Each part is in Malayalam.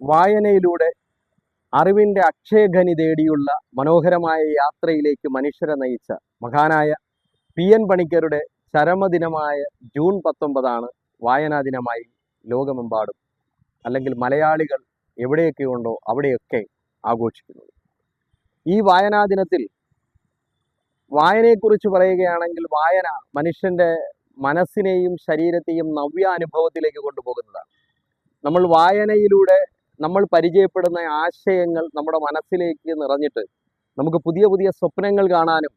വായനയിലൂടെ അറിവിന്റെ അക്ഷയഖനി തേടിയുള്ള മനോഹരമായ യാത്രയിലേക്ക് മനുഷ്യരെ നയിച്ച മഹാനായ പി എൻ പണിക്കരുടെ ചരമദിനമായ ജൂൺ പത്തൊമ്പതാണ് വായനാ ദിനമായി ലോകമെമ്പാടും. അല്ലെങ്കിൽ മലയാളികൾ എവിടെയൊക്കെ ഉണ്ടോ അവിടെയൊക്കെ ആഘോഷിക്കുന്നത്. ഈ വായനാ ദിനത്തിൽ വായനയെക്കുറിച്ച് പറയുകയാണെങ്കിൽ വായന മനുഷ്യന്റെ മനസ്സിനെയും ശരീരത്തെയും നവ്യാനുഭവത്തിലേക്ക് കൊണ്ടുപോകുന്നതാണ്. നമ്മൾ വായനയിലൂടെ നമ്മൾ പരിചയപ്പെടുന്ന ആശയങ്ങൾ നമ്മുടെ മനസ്സിലേക്ക് നിറഞ്ഞിട്ട് നമുക്ക് പുതിയ പുതിയ സ്വപ്നങ്ങൾ കാണാനും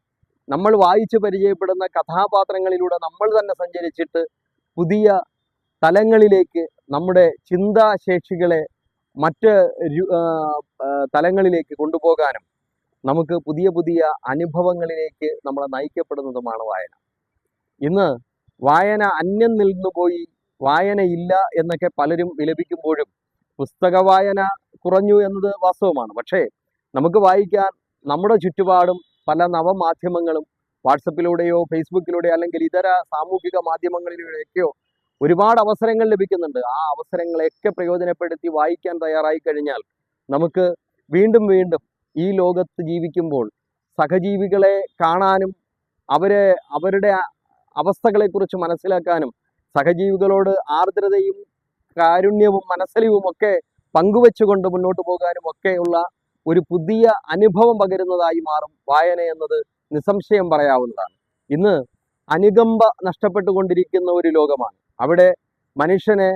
നമ്മൾ വായിച്ചു പരിചയപ്പെടുന്ന കഥാപാത്രങ്ങളിലൂടെ നമ്മൾ തന്നെ സഞ്ചരിച്ചിട്ട് പുതിയ തലങ്ങളിലേക്ക് നമ്മുടെ ചിന്താശേഷികളെ മറ്റ് തലങ്ങളിലേക്ക് കൊണ്ടുപോകാനും നമുക്ക് പുതിയ പുതിയ അനുഭവങ്ങളിലേക്ക് നമ്മളെ നയിക്കപ്പെടുന്നതുമാണ് വായന. ഇന്ന് വായന അന്യം നിന്നുപോയി ഇല്ല എന്നൊക്കെ പലരും വിലപിക്കുമ്പോഴും പുസ്തക വായന കുറഞ്ഞു എന്നത് വാസ്തവമാണ്. പക്ഷേ നമുക്ക് വായിക്കാൻ നമ്മുടെ ചുറ്റുപാടും പല നവമാധ്യമങ്ങളും വാട്സപ്പിലൂടെയോ ഫേസ്ബുക്കിലൂടെയോ അല്ലെങ്കിൽ ഇതര സാമൂഹിക മാധ്യമങ്ങളിലൂടെയൊക്കെയോ ഒരുപാട് അവസരങ്ങൾ ലഭിക്കുന്നുണ്ട്. ആ അവസരങ്ങളെയൊക്കെ പ്രയോജനപ്പെടുത്തി വായിക്കാൻ തയ്യാറായി കഴിഞ്ഞാൽ നമുക്ക് വീണ്ടും വീണ്ടും ഈ ലോകത്ത് ജീവിക്കുമ്പോൾ സഹജീവികളെ കാണാനും അവരെ അവരുടെ അവസ്ഥകളെക്കുറിച്ച് മനസ്സിലാക്കാനും സഹജീവികളോട് ആർദ്രതയും കാരുണ്യവും മനസ്സലിവും ഒക്കെ പങ്കുവെച്ചുകൊണ്ട് മുന്നോട്ട് പോകാനും ഒക്കെയുള്ള ഒരു പുതിയ അനുഭവം പകരുന്നതായി മാറും വായന എന്നത് നിസ്സംശയം പറയാവുന്നതാണ്. ഇന്ന് അനുകമ്പ നഷ്ടപ്പെട്ടുകൊണ്ടിരിക്കുന്ന ഒരു ലോകമാണ്. അവിടെ മനുഷ്യനെ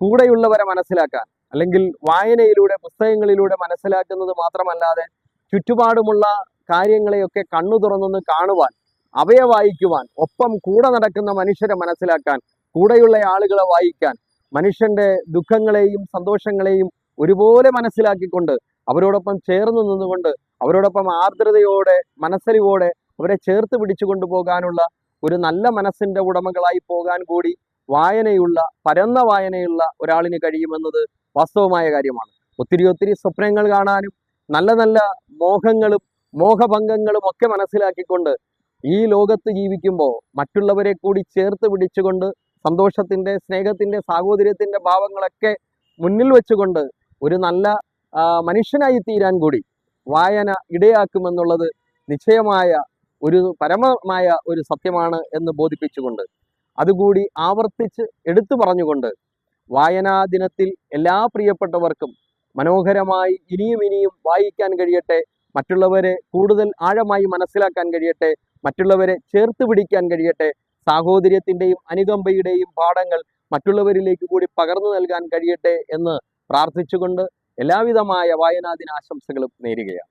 കൂടെയുള്ളവരെ മനസ്സിലാക്കാൻ അല്ലെങ്കിൽ വായനയിലൂടെ പുസ്തകങ്ങളിലൂടെ മനസ്സിലാക്കുന്നത് മാത്രമല്ലാതെ ചുറ്റുപാടുമുള്ള കാര്യങ്ങളെയൊക്കെ കണ്ണു തുറന്നൊന്ന് കാണുവാൻ അവയെ വായിക്കുവാൻ ഒപ്പം കൂടെ നടക്കുന്ന മനുഷ്യരെ മനസ്സിലാക്കാൻ കൂടെയുള്ള ആളുകളെ വായിക്കാൻ മനുഷ്യന്റെ ദുഃഖങ്ങളെയും സന്തോഷങ്ങളെയും ഒരുപോലെ മനസ്സിലാക്കിക്കൊണ്ട് അവരോടൊപ്പം ചേർന്ന് നിന്നുകൊണ്ട് അവരോടൊപ്പം ആർദ്രതയോടെ മനസ്സലിവോടെ അവരെ ചേർത്ത് പിടിച്ചു കൊണ്ടുപോകാനുള്ള ഒരു നല്ല മനസ്സിന്റെ ഉടമകളായി പോകാൻ കൂടി വായനയുള്ള പരന്ന വായനയുള്ള ഒരാളിന് കഴിയുമെന്നത് വാസ്തവമായ കാര്യമാണ്. ഒത്തിരി ഒത്തിരി സ്വപ്നങ്ങൾ കാണാനും നല്ല നല്ല മോഹങ്ങളും മോഹഭംഗങ്ങളും ഒക്കെ മനസ്സിലാക്കിക്കൊണ്ട് ഈ ലോകത്ത് ജീവിക്കുമ്പോൾ മറ്റുള്ളവരെ കൂടി ചേർത്ത് പിടിച്ചുകൊണ്ട് സന്തോഷത്തിന്റെ സ്നേഹത്തിന്റെ സാഹോദര്യത്തിന്റെ ഭാവങ്ങളൊക്കെ മുന്നിൽ വെച്ചുകൊണ്ട് ഒരു നല്ല മനുഷ്യനായി തീരാൻ കൂടി വായന ഇടയാക്കുമെന്നുള്ളത് നിശ്ചയമായ ഒരു പരമമായ ഒരു സത്യമാണ് എന്ന് ബോധിപ്പിച്ചുകൊണ്ട് അതുകൂടി ആവർത്തിച്ച് എടുത്തു പറഞ്ഞുകൊണ്ട് വായനാ ദിനത്തിൽ എല്ലാ പ്രിയപ്പെട്ടവർക്കും മനോഹരമായി ഇനിയും ഇനിയും വായിക്കാൻ കഴിയട്ടെ മറ്റുള്ളവരെ കൂടുതൽ ആഴമായി മനസ്സിലാക്കാൻ കഴിയട്ടെ മറ്റുള്ളവരെ ചേർത്ത് പിടിക്കാൻ കഴിയട്ടെ സാഹോദര്യത്തിന്റെയും അനുകമ്പയുടെയും പാഠങ്ങൾ മറ്റുള്ളവരിലേക്ക് കൂടി പകർന്നു നൽകാൻ കഴിയട്ടെ എന്ന് പ്രാർത്ഥിച്ചുകൊണ്ട് എല്ലാവിധമായ വായനാ ദിനാശംസകളും നേരുകയാണ്.